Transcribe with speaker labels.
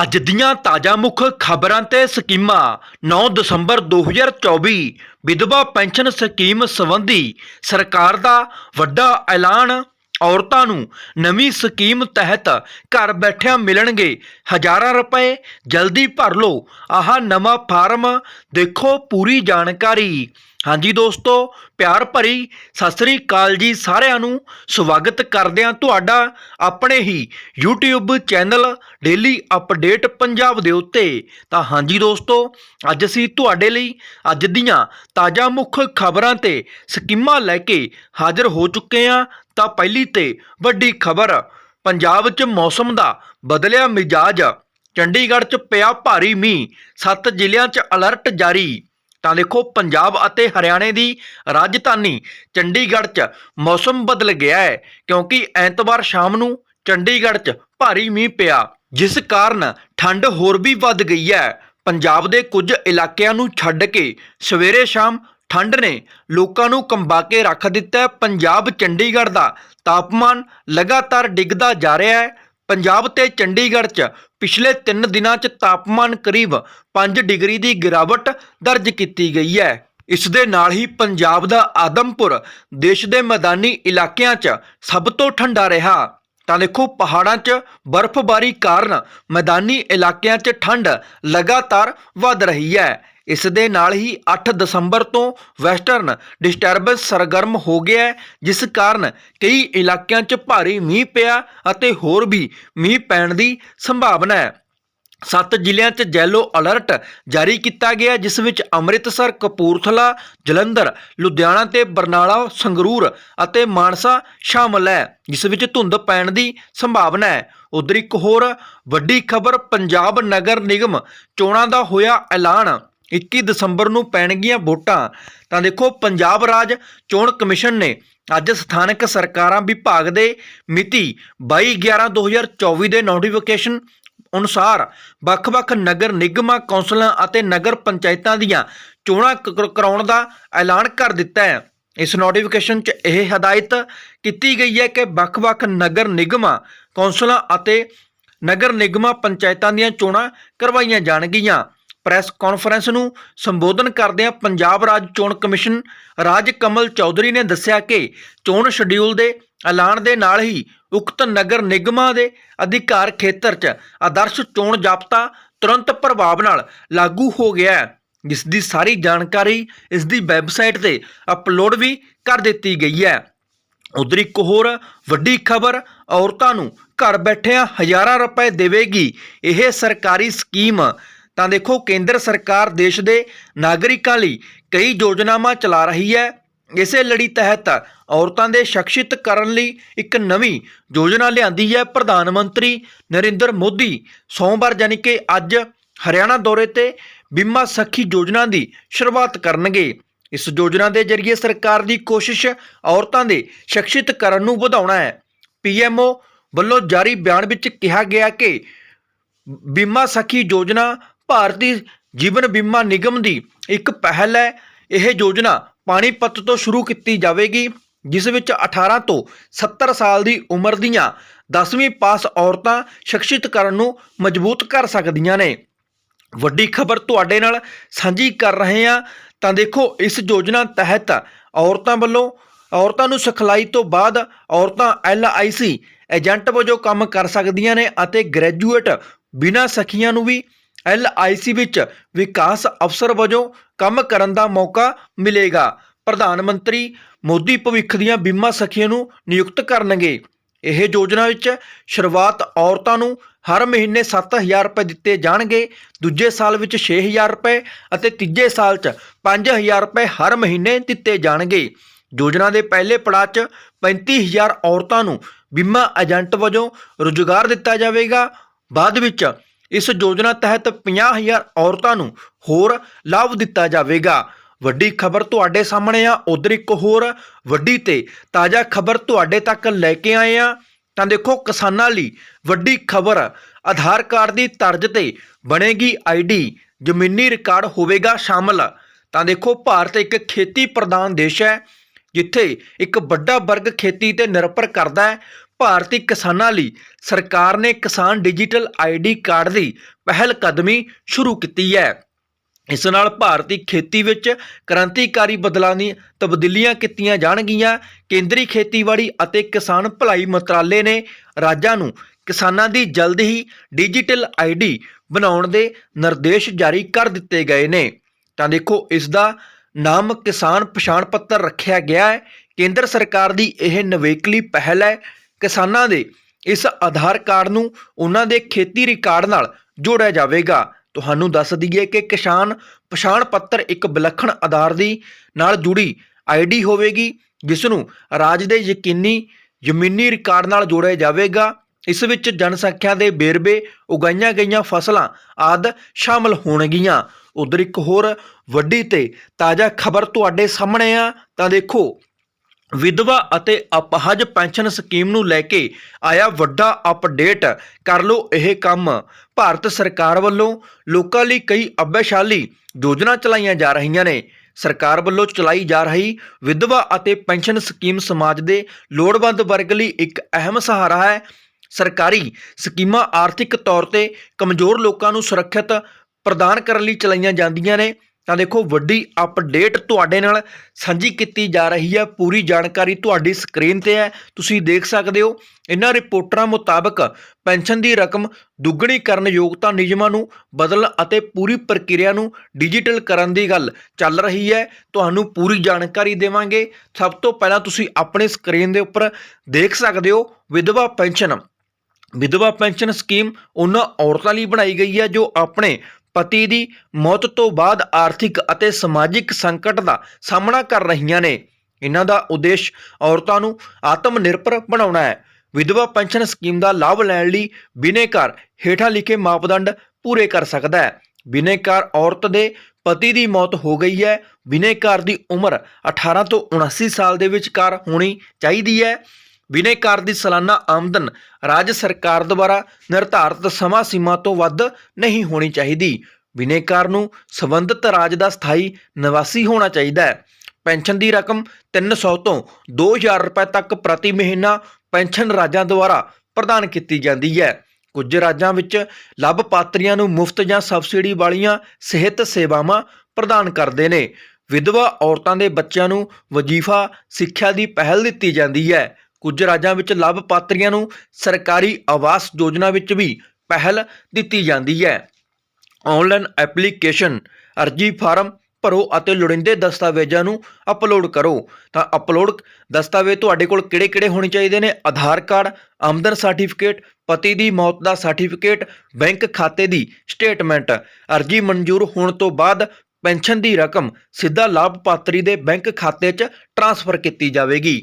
Speaker 1: ਅੱਜ ਦੀਆਂ ਤਾਜ਼ਾ ਮੁੱਖ ਖਬਰਾਂ ਤੇ ਸਕੀਮਾਂ। 9 ਦਸੰਬਰ 2024 ਵਿਧਵਾ ਪੈਨਸ਼ਨ ਸਕੀਮ ਸੰਬੰਧੀ ਸਰਕਾਰ ਦਾ ਵੱਡਾ ਐਲਾਨ ਔਰਤਾਂ ਨੂੰ ਨਵੀਂ ਸਕੀਮ ਤਹਿਤ ਘਰ ਬੈਠਿਆਂ ਮਿਲਣਗੇ। ਹਜ਼ਾਰਾਂ ਰੁਪਏ, ਜਲਦੀ ਭਰ ਲਓ। ਆਹ ਨਵਾਂ ਫਾਰਮ ਦੇਖੋ ਪੂਰੀ ਜਾਣਕਾਰੀ। ਹਾਂਜੀ ਦੋਸਤੋ, ਪਿਆਰ ਭਰੀ ਸਤਿ ਸ੍ਰੀ ਅਕਾਲ ਜੀ ਸਾਰਿਆਂ ਨੂੰ। ਸਵਾਗਤ ਕਰਦੇ ਹਾਂ ਤੁਹਾਡਾ ਆਪਣੇ ਹੀ YouTube channel daily update Punjab ਦੇ ਉੱਤੇ। ਤਾਂ ਹਾਂਜੀ ਦੋਸਤੋ, ਅੱਜ ਅਸੀਂ ਤੁਹਾਡੇ ਲਈ ਅੱਜ ਦੀਆਂ ਤਾਜ਼ਾ ਮੁੱਖ ਖਬਰਾਂ ਤੇ ਸਕੀਮਾਂ ਲੈ ਕੇ ਹਾਜ਼ਰ ਹੋ ਚੁੱਕੇ ਹਾਂ। ਤਾਂ ਪਹਿਲੀ ਤੇ ਵੱਡੀ ਖਬਰ, ਪੰਜਾਬ 'ਚ ਮੌਸਮ ਦਾ ਬਦਲਿਆ ਮਿਜਾਜ। ਚੰਡੀਗੜ੍ਹ 'ਚ ਪਿਆ ਭਾਰੀ ਮੀਂਹ, ਸੱਤ ਜ਼ਿਲ੍ਹਿਆਂ 'ਚ ਅਲਰਟ ਜਾਰੀ। ਤਾਂ ਦੇਖੋ ਪੰਜਾਬ ਅਤੇ ਹਰਿਆਣੇ ਦੀ ਰਾਜਧਾਨੀ ਚੰਡੀਗੜ੍ਹ 'ਚ ਮੌਸਮ ਬਦਲ ਗਿਆ ਹੈ, ਕਿਉਂਕਿ ਐਤਵਾਰ ਸ਼ਾਮ ਨੂੰ ਚੰਡੀਗੜ੍ਹ 'ਚ ਭਾਰੀ ਮੀਂਹ ਪਿਆ। ਜਿਸ ਕਾਰਨ ਠੰਡ ਹੋਰ ਵੀ ਵੱਧ ਗਈ ਹੈ। ਪੰਜਾਬ ਦੇ ਕੁਝ ਇਲਾਕਿਆਂ ਨੂੰ ਛੱਡ ਕੇ ਸਵੇਰੇ ਸ਼ਾਮ ਠੰਡ ਨੇ ਲੋਕਾਂ ਨੂੰ ਕੰਬਾ ਕੇ ਰੱਖ ਦਿੱਤਾ ਪੰਜਾਬ ਚੰਡੀਗੜ੍ਹ ਦਾ ਤਾਪਮਾਨ ਲਗਾਤਾਰ ਡਿੱਗਦਾ ਜਾ ਰਿਹਾ ਹੈ। ਪੰਜਾਬ ਤੇ ਚੰਡੀਗੜ੍ਹ 'ਚ ਪਿਛਲੇ 3 ਦਿਨਾਂ 'ਚ ਤਾਪਮਾਨ ਕਰੀਬ 5 ਡਿਗਰੀ ਦੀ ਗਿਰਾਵਟ ਦਰਜ ਕੀਤੀ ਗਈ ਹੈ। ਇਸ ਦੇ ਨਾਲ ਹੀ ਪੰਜਾਬ ਦਾ ਆਦਮਪੁਰ ਦੇਸ਼ ਦੇ ਮੈਦਾਨੀ ਇਲਾਕਿਆਂ 'ਚ ਸਭ ਤੋਂ ਠੰਡਾ ਰਿਹਾ। ਤਾਂ ਦੇਖੋ ਪਹਾੜਾਂ 'ਚ ਬਰਫ਼ਬਾਰੀ ਕਾਰਨ ਮੈਦਾਨੀ ਇਲਾਕਿਆਂ 'ਚ ਠੰਡ ਲਗਾਤਾਰ ਵੱਧ ਰਹੀ ਹੈ। ਇਸ ਦੇ ਨਾਲ ਹੀ 8 ਦਸੰਬਰ ਤੋਂ ਵੈਸਟਰਨ ਡਿਸਟਰਬੈਂਸ ਸਰਗਰਮ ਹੋ ਗਿਆ ਜਿਸ ਕਾਰਨ ਕਈ ਇਲਾਕਿਆਂ 'ਚ ਭਾਰੀ ਮੀਂਹ ਪਿਆ ਅਤੇ ਹੋਰ ਵੀ ਮੀਂਹ ਪੈਣ ਦੀ ਸੰਭਾਵਨਾ ਹੈ। ਸੱਤ ਜ਼ਿਲ੍ਹਿਆਂ 'ਚ ਜੈਲੋ ਅਲਰਟ ਜਾਰੀ ਕੀਤਾ ਗਿਆ, ਜਿਸ ਵਿੱਚ ਅੰਮ੍ਰਿਤਸਰ, ਕਪੂਰਥਲਾ, ਜਲੰਧਰ, ਲੁਧਿਆਣਾ ਤੇ ਬਰਨਾਲਾ, ਸੰਗਰੂਰ ਅਤੇ ਮਾਨਸਾ ਸ਼ਾਮਲ ਹੈ, ਜਿਸ ਵਿੱਚ ਧੁੰਦ ਪੈਣ ਦੀ ਸੰਭਾਵਨਾ ਹੈ। ਉਧਰ ਇੱਕ ਹੋਰ ਵੱਡੀ ਖਬਰ, ਪੰਜਾਬ ਨਗਰ ਨਿਗਮ ਚੋਣਾਂ ਦਾ ਹੋਇਆ ਐਲਾਨ। 21 ਦਸੰਬਰ ਨੂੰ ਪੈਣਗੀਆਂ ਵੋਟਾਂ। ਤਾਂ ਦੇਖੋ, ਪੰਜਾਬ ਰਾਜ ਚੋਣ ਕਮਿਸ਼ਨ ਨੇ ਅੱਜ ਸਥਾਨਕ ਸਰਕਾਰਾਂ ਵਿਭਾਗ ਦੇ ਮਿਤੀ 22/11/2024 ਦੇ ਨੋਟੀਫਿਕੇਸ਼ਨ ਅਨੁਸਾਰ ਵੱਖ-ਵੱਖ ਨਗਰ ਨਿਗਮਾਂ, ਕੌਂਸਲਾਂ ਅਤੇ ਨਗਰ ਪੰਚਾਇਤਾਂ ਦੀਆਂ ਚੋਣਾਂ ਕ- ਕ- ਕਰਾਉਣ ਦਾ ਐਲਾਨ ਕਰ ਦਿੱਤਾ ਹੈ। ਇਸ ਨੋਟੀਫਿਕੇਸ਼ਨ 'ਚ ਇਹ ਹਦਾਇਤ ਕੀਤੀ ਗਈ ਹੈ ਕਿ ਵੱਖ-ਵੱਖ ਨਗਰ ਨਿਗਮਾਂ, ਕੌਂਸਲਾਂ ਅਤੇ ਨਗਰ ਨਿਗਮਾਂ ਪੰਚਾਇਤਾਂ ਦੀਆਂ ਚੋਣਾਂ ਕਰਵਾਈਆਂ ਜਾਣਗੀਆਂ। ਪ੍ਰੈਸ ਕਾਨਫਰੰਸ ਨੂੰ ਸੰਬੋਧਨ ਕਰਦਿਆਂ ਪੰਜਾਬ ਰਾਜ ਚੋਣ ਕਮਿਸ਼ਨ ਰਾਜ ਕਮਲ ਚੌਧਰੀ ਨੇ ਦੱਸਿਆ ਕਿ ਚੋਣ ਸ਼ਡਿਊਲ ਦੇ ਐਲਾਨ ਦੇ ਨਾਲ ਹੀ ਉਕਤ ਨਗਰ ਨਿਗਮਾਂ ਦੇ ਅਧਿਕਾਰ ਖੇਤਰ 'ਚ ਆਦਰਸ਼ ਚੋਣ ਜਾਬਤਾ ਤੁਰੰਤ ਪ੍ਰਭਾਵ ਨਾਲ ਲਾਗੂ ਹੋ ਗਿਆ ਹੈ। ਜਿਸ ਦੀ ਸਾਰੀ ਜਾਣਕਾਰੀ ਇਸ ਦੀ ਵੈਬਸਾਈਟ ਤੇ ਅਪਲੋਡ ਵੀ ਕਰ ਦਿੱਤੀ ਗਈ ਹੈ। ਉਧਰ ਇੱਕ ਹੋਰ ਵੱਡੀ ਖਬਰ, ਔਰਤਾਂ ਨੂੰ ਘਰ ਬੈਠਿਆਂ ਹਜ਼ਾਰਾਂ ਰੁਪਏ ਦੇਵੇਗੀ। ਇਹ ਸਰਕਾਰੀ ਸਕੀਮ ਤਾਂ ਦੇਖੋ ਕੇਂਦਰ ਸਰਕਾਰ ਦੇਸ਼ ਦੇ ਨਾਗਰਿਕਾਂ ਲਈ ਕਈ ਯੋਜਨਾਵਾਂ ਚਲਾ ਰਹੀ ਹੈ। ਇਸੇ ਲੜੀ ਤਹਿਤ ਔਰਤਾਂ ਦੇ ਸ਼ਿਕਸ਼ਿਤ ਕਰਨ ਲਈ ਇੱਕ ਨਵੀਂ ਯੋਜਨਾ ਲਿਆਂਦੀ ਹੈ ਪ੍ਰਧਾਨ ਮੰਤਰੀ ਨਰਿੰਦਰ ਮੋਦੀ। ਸੋਮਵਾਰ ਯਾਨੀ ਕਿ ਅੱਜ ਹਰਿਆਣਾ ਦੌਰੇ ਤੇ ਬੀਮਾ ਸਖੀ ਯੋਜਨਾ ਦੀ ਸ਼ੁਰੂਆਤ ਕਰਨਗੇ। ਇਸ ਯੋਜਨਾ ਦੇ ਜ਼ਰੀਏ ਸਰਕਾਰ ਦੀ ਕੋਸ਼ਿਸ਼ ਔਰਤਾਂ ਦੇ ਸ਼ਕਸ਼ਿਤ ਕਰਨ ਨੂੰ ਵਧਾਉਣਾ ਹੈ। ਪੀਐਮਓ ਵੱਲੋਂ ਜਾਰੀ ਬਿਆਨ ਵਿੱਚ ਕਿਹਾ ਗਿਆ ਕਿ ਬੀਮਾ ਸਖੀ ਯੋਜਨਾ ਭਾਰਤੀ ਜੀਵਨ ਬੀਮਾ ਨਿਗਮ ਦੀ ਇੱਕ ਪਹਿਲ ਹੈ। ਇਹ ਯੋਜਨਾ ਪਾਣੀਪਤ ਤੋਂ ਸ਼ੁਰੂ ਕੀਤੀ ਜਾਵੇਗੀ, ਜਿਸ ਵਿੱਚ 18 ਤੋਂ 70 ਸਾਲ ਦੀ ਉਮਰ ਦੀਆਂ 10ਵੀਂ ਪਾਸ ਔਰਤਾਂ ਸ਼ਿਕਸ਼ਿਤ ਕਰਨ ਨੂੰ ਮਜ਼ਬੂਤ ਕਰ ਸਕਦੀਆਂ ਨੇ। ਵੱਡੀ ਖਬਰ ਤੁਹਾਡੇ ਨਾਲ ਸਾਂਝੀ ਕਰ ਰਹੇ ਹਾਂ। ਤਾਂ ਦੇਖੋ, ਇਸ ਯੋਜਨਾ ਤਹਿਤ ਔਰਤਾਂ ਵੱਲੋਂ, ਔਰਤਾਂ ਨੂੰ ਸਿਖਲਾਈ ਤੋਂ ਬਾਅਦ ਔਰਤਾਂ ਐਲਆਈਸੀ ਏਜੰਟ ਵਜੋਂ ਕੰਮ ਕਰ ਸਕਦੀਆਂ ਨੇ ਅਤੇ ਗ੍ਰੈਜੂਏਟ ਬਿਨਾਂ ਸਖੀਆਂ ਨੂੰ ਵੀ ਐਲਆਈਸੀ ਵਿੱਚ ਵਿਕਾਸ ਅਫਸਰ ਵਜੋਂ ਕੰਮ ਕਰਨ ਦਾ ਮੌਕਾ ਮਿਲੇਗਾ। ਪ੍ਰਧਾਨ ਮੰਤਰੀ ਮੋਦੀ ਭਵਿੱਖ ਦੀਆਂ ਬੀਮਾ ਸਖੀਆਂ ਨੂੰ ਨਿਯੁਕਤ ਕਰਨਗੇ। ਇਹ ਯੋਜਨਾ ਵਿੱਚ ਸ਼ੁਰੂਆਤ ਔਰਤਾਂ ਨੂੰ ਹਰ ਮਹੀਨੇ 7000 ਰੁਪਏ ਦਿੱਤੇ ਜਾਣਗੇ, ਦੂਜੇ ਸਾਲ ਵਿੱਚ 6000 ਰੁਪਏ ਅਤੇ ਤੀਜੇ ਸਾਲ 'ਚ 5000 ਰੁਪਏ ਹਰ ਮਹੀਨੇ ਦਿੱਤੇ ਜਾਣਗੇ। ਯੋਜਨਾ ਦੇ ਪਹਿਲੇ ਪੜਾਅ 'ਚ 35000 ਔਰਤਾਂ ਨੂੰ ਬੀਮਾ ਏਜੰਟ ਵਜੋਂ ਰੁਜ਼ਗਾਰ ਦਿੱਤਾ ਜਾਵੇਗਾ। ਬਾਅਦ ਵਿੱਚ ਇਸ ਯੋਜਨਾ ਤਹਿਤ 50000 ਔਰਤਾਂ ਨੂੰ ਹੋਰ ਲਾਭ ਦਿੱਤਾ ਜਾਵੇਗਾ। ਵੱਡੀ ਖਬਰ ਤੁਹਾਡੇ ਸਾਹਮਣੇ ਆ, ਉਧਰ ਇੱਕ ਹੋਰ ਵੱਡੀ ਤੇ ਤਾਜ਼ਾ ਖਬਰ ਤੁਹਾਡੇ ਤੱਕ ਲੈ ਕੇ ਆਏ ਆ। ਤਾਂ ਦੇਖੋ, ਕਿਸਾਨਾਂ ਲਈ ਵੱਡੀ ਖਬਰ ਆਧਾਰ ਕਾਰਡ ਦੀ ਤਰਜ਼ ਤੇ ਬਣੇਗੀ ਆਈਡੀ ਜ਼ਮੀਨੀ ਰਿਕਾਰਡ ਹੋਵੇਗਾ ਸ਼ਾਮਲ। ਤਾਂ ਦੇਖੋ, ਭਾਰਤ ਇੱਕ ਖੇਤੀ ਪ੍ਰਧਾਨ ਦੇਸ਼ ਹੈ, ਜਿੱਥੇ ਇੱਕ ਵੱਡਾ ਵਰਗ ਖੇਤੀ ਤੇ ਨਿਰਭਰ ਕਰਦਾ ਹੈ। ਭਾਰਤੀ ਕਿਸਾਨਾਂ ਲਈ ਸਰਕਾਰ ਨੇ ਕਿਸਾਨ ਡਿਜੀਟਲ ਆਈਡੀ ਕਾਰਡ ਦੀ ਪਹਿਲ ਕਦਮੀ ਸ਼ੁਰੂ ਕੀਤੀ ਹੈ। ਇਸ ਨਾਲ ਭਾਰਤੀ ਖੇਤੀ ਵਿੱਚ ਕ੍ਰਾਂਤੀਕਾਰੀ ਬਦਲਾਅ ਦੀ ਤਬਦੀਲੀਆਂ ਕੀਤੀਆਂ ਜਾਣਗੀਆਂ। ਕੇਂਦਰੀ ਖੇਤੀਬਾੜੀ ਅਤੇ ਕਿਸਾਨ ਭਲਾਈ ਮੰਤਰਾਲੇ ਨੇ ਰਾਜਾਂ ਨੂੰ ਕਿਸਾਨਾਂ ਦੀ ਜਲਦ ਹੀ ਡਿਜੀਟਲ ਆਈਡੀ ਬਣਾਉਣ ਦੇ ਨਿਰਦੇਸ਼ ਜਾਰੀ ਕਰ ਦਿੱਤੇ ਗਏ ਨੇ। ਤਾਂ ਦੇਖੋ, ਇਸ ਦਾ ਨਾਮ ਕਿਸਾਨ ਪਛਾਣ ਪੱਤਰ ਰੱਖਿਆ ਗਿਆ ਹੈ। ਕੇਂਦਰ ਸਰਕਾਰ ਦੀ ਇਹ ਨਵੇਕਲੀ ਪਹਿਲ ਹੈ। ਕਿਸਾਨਾਂ ਦੇ ਇਸ ਆਧਾਰ ਕਾਰਡ ਨੂੰ ਉਹਨਾਂ ਦੇ ਖੇਤੀ ਰਿਕਾਰਡ ਨਾਲ ਜੋੜਿਆ ਜਾਵੇਗਾ। ਤੁਹਾਨੂੰ ਦੱਸ ਦਈਏ ਕਿ ਕਿਸਾਨ ਪਛਾਣ ਪੱਤਰ ਇੱਕ ਵਿਲੱਖਣ ਆਧਾਰ ਦੀ ਨਾਲ ਜੁੜੀ ਆਈਡੀ ਹੋਵੇਗੀ ਜਿਸ ਨੂੰ ਰਾਜ ਦੇ ਯਕੀਨੀ ਜ਼ਮੀਨੀ ਰਿਕਾਰਡ ਨਾਲ ਜੋੜਿਆ ਜਾਵੇਗਾ। ਇਸ ਵਿੱਚ ਜਨਸੰਖਿਆ ਦੇ ਬੇਰਵੇ ਉਗਾਈਆਂ ਗਈਆਂ ਫਸਲਾਂ ਆਦ ਸ਼ਾਮਲ ਹੋਣਗੀਆਂ। ਉਧਰ ਇੱਕ ਹੋਰ ਵੱਡੀ ਤੇ ਤਾਜ਼ਾ ਖਬਰ ਤੁਹਾਡੇ ਸਾਹਮਣੇ ਆ, ਤਾਂ ਦੇਖੋ। ਵਿਧਵਾ ਅਤੇ ਅਪਹਜ ਪੈਨਸ਼ਨ ਸਕੀਮ ਨੂੰ ਲੈ ਕੇ ਆਇਆ ਵੱਡਾ ਅਪਡੇਟ ਕਰ ਲਓ ਇਹ ਕੰਮ। ਭਾਰਤ ਸਰਕਾਰ ਵੱਲੋਂ ਲੋਕਾਂ ਲਈ ਕਈ ਅਭਿਆਸ਼ਾਲੀ ਯੋਜਨਾ ਚਲਾਈਆਂ ਜਾ ਰਹੀਆਂ ਨੇ। ਸਰਕਾਰ ਵੱਲੋਂ ਚਲਾਈ ਜਾ ਰਹੀ ਵਿਧਵਾ ਅਤੇ ਪੈਨਸ਼ਨ ਸਕੀਮ ਸਮਾਜ ਦੇ ਲੋੜਵੰਦ ਵਰਗ ਲਈ ਇੱਕ ਅਹਿਮ ਸਹਾਰਾ ਹੈ। ਸਰਕਾਰੀ ਸਕੀਮਾਂ ਆਰਥਿਕ ਤੌਰ ਤੇ ਕਮਜ਼ੋਰ ਲੋਕਾਂ ਨੂੰ ਸੁਰੱਖਿਅਤ ਪ੍ਰਦਾਨ ਕਰਨ ਲਈ ਚਲਾਈਆਂ ਜਾਂਦੀਆਂ ਨੇ। ਤਾਂ ਦੇਖੋ ਵੱਡੀ ਅਪਡੇਟ ਤੁਹਾਡੇ ਨਾਲ ਸਾਂਝੀ ਕੀਤੀ ਜਾ ਰਹੀ ਹੈ। ਪੂਰੀ ਜਾਣਕਾਰੀ ਤੁਹਾਡੀ ਸਕਰੀਨ ਤੇ ਹੈ। ਤੁਸੀਂ ਦੇਖ ਸਕਦੇ ਹੋ, ਇਹਨਾਂ ਰਿਪੋਰਟਰਾਂ ਮੁਤਾਬਕ ਪੈਨਸ਼ਨ ਦੀ ਰਕਮ ਦੁੱਗਣੀ ਕਰਨ ਯੋਗਤਾ ਨਿਯਮਾਂ ਨੂੰ ਬਦਲਣ ਅਤੇ ਪੂਰੀ ਪ੍ਰਕਿਰਿਆ ਨੂੰ ਡਿਜੀਟਲ ਕਰਨ ਦੀ ਗੱਲ ਚੱਲ ਰਹੀ ਹੈ। ਤੁਹਾਨੂੰ ਪੂਰੀ ਜਾਣਕਾਰੀ ਦੇਵਾਂਗੇ। ਸਭ ਤੋਂ ਪਹਿਲਾਂ ਤੁਸੀਂ ਆਪਣੇ ਸਕਰੀਨ ਦੇ ਉੱਪਰ ਦੇਖ ਸਕਦੇ ਹੋ, ਵਿਧਵਾ ਪੈਨਸ਼ਨ। ਵਿਧਵਾ ਪੈਨਸ਼ਨ ਸਕੀਮ ਉਹਨਾਂ ਔਰਤਾਂ ਲਈ ਬਣਾਈ ਗਈ ਹੈ, ਜੋ ਆਪਣੇ ਪਤੀ ਦੀ ਮੌਤ ਤੋਂ ਬਾਅਦ ਆਰਥਿਕ ਅਤੇ ਸਮਾਜਿਕ ਸੰਕਟ ਦਾ ਸਾਹਮਣਾ ਕਰ ਰਹੀਆਂ ਨੇ। ਇਹਨਾਂ ਦਾ ਉਦੇਸ਼ ਔਰਤਾਂ ਨੂੰ ਆਤਮ ਨਿਰਭਰ ਬਣਾਉਣਾ ਹੈ। ਵਿਧਵਾ ਪੈਨਸ਼ਨ ਸਕੀਮ ਦਾ ਲਾਭ ਲੈਣ ਲਈ ਬਿਨੇਕਾਰ ਹੇਠਾਂ ਲਿਖੇ ਮਾਪਦੰਡ ਪੂਰੇ ਕਰ ਸਕਦਾ ਹੈ। ਬਿਨੇਕਾਰ ਔਰਤ ਦੇ ਪਤੀ ਦੀ ਮੌਤ ਹੋ ਗਈ ਹੈ। ਬਿਨੇਕਾਰ ਦੀ ਉਮਰ 18 ਤੋਂ 79 ਸਾਲ ਦੇ ਵਿਚਕਾਰ ਹੋਣੀ ਚਾਹੀਦੀ ਹੈ। ਬਿਨੇਕਾਰ ਦੀ ਸਾਲਾਨਾ ਆਮਦਨ ਰਾਜ ਸਰਕਾਰ ਦੁਆਰਾ ਨਿਰਧਾਰਤ ਸਮਾਂ ਸੀਮਾ ਤੋਂ ਵੱਧ ਨਹੀਂ ਹੋਣੀ ਚਾਹੀਦੀ। ਬਿਨੇਕਾਰ ਨੂੰ ਸੰਬੰਧਿਤ ਰਾਜ ਦਾ ਸਥਾਈ ਨਿਵਾਸੀ ਹੋਣਾ ਚਾਹੀਦਾ ਹੈ। ਪੈਨਸ਼ਨ ਦੀ ਰਕਮ 300 ਤੋਂ 2000 ਰੁਪਏ ਤੱਕ ਪ੍ਰਤੀ ਮਹੀਨਾ ਪੈਨਸ਼ਨ ਰਾਜਾਂ ਦੁਆਰਾ ਪ੍ਰਦਾਨ ਕੀਤੀ ਜਾਂਦੀ ਹੈ। ਕੁਝ ਰਾਜਾਂ ਵਿੱਚ ਲਾਭਪਾਤਰੀਆਂ ਨੂੰ ਮੁਫਤ ਜਾਂ ਸਬਸਿਡੀ ਵਾਲੀਆਂ ਸਿਹਤ ਸੇਵਾਵਾਂ ਪ੍ਰਦਾਨ ਕਰਦੇ ਨੇ। ਵਿਧਵਾ ਔਰਤਾਂ ਦੇ ਬੱਚਿਆਂ ਨੂੰ ਵਜ਼ੀਫਾ ਸਿੱਖਿਆ ਦੀ ਪਹਿਲ ਦਿੱਤੀ ਜਾਂਦੀ ਹੈ। ਕੁਝ ਰਾਜਾਂ ਵਿੱਚ ਲਾਭਪਾਤਰੀਆਂ ਨੂੰ ਸਰਕਾਰੀ ਆਵਾਸ ਯੋਜਨਾ ਵਿੱਚ ਵੀ ਪਹਿਲ ਦਿੱਤੀ ਜਾਂਦੀ ਹੈ। ਆਨਲਾਈਨ ਐਪਲੀਕੇਸ਼ਨ ਅਰਜੀ ਫਾਰਮ ਭਰੋ ਅਤੇ ਲੋੜੀਂਦੇ ਦਸਤਾਵੇਜ਼ਾਂ ਨੂੰ ਅਪਲੋਡ ਕਰੋ। ਤਾਂ ਅਪਲੋਡ ਦਸਤਾਵੇਜ਼ ਤੁਹਾਡੇ ਕੋਲ ਕਿਹੜੇ-ਕਿਹੜੇ ਹੋਣੇ ਚਾਹੀਦੇ ਨੇ? ਆਧਾਰ ਕਾਰਡ, ਆਮਦਨ ਸਰਟੀਫਿਕੇਟ ਪਤੀ ਦੀ ਮੌਤ ਦਾ ਸਰਟੀਫਿਕੇਟ ਬੈਂਕ ਖਾਤੇ ਦੀ ਸਟੇਟਮੈਂਟ ਅਰਜੀ ਮਨਜ਼ੂਰ ਹੋਣ ਤੋਂ ਬਾਅਦ ਪੈਨਸ਼ਨ ਦੀ ਰਕਮ ਸਿੱਧਾ ਲਾਭਪਾਤਰੀ ਦੇ ਬੈਂਕ ਖਾਤੇ 'ਚ ਟ੍ਰਾਂਸਫਰ ਕੀਤੀ ਜਾਵੇਗੀ।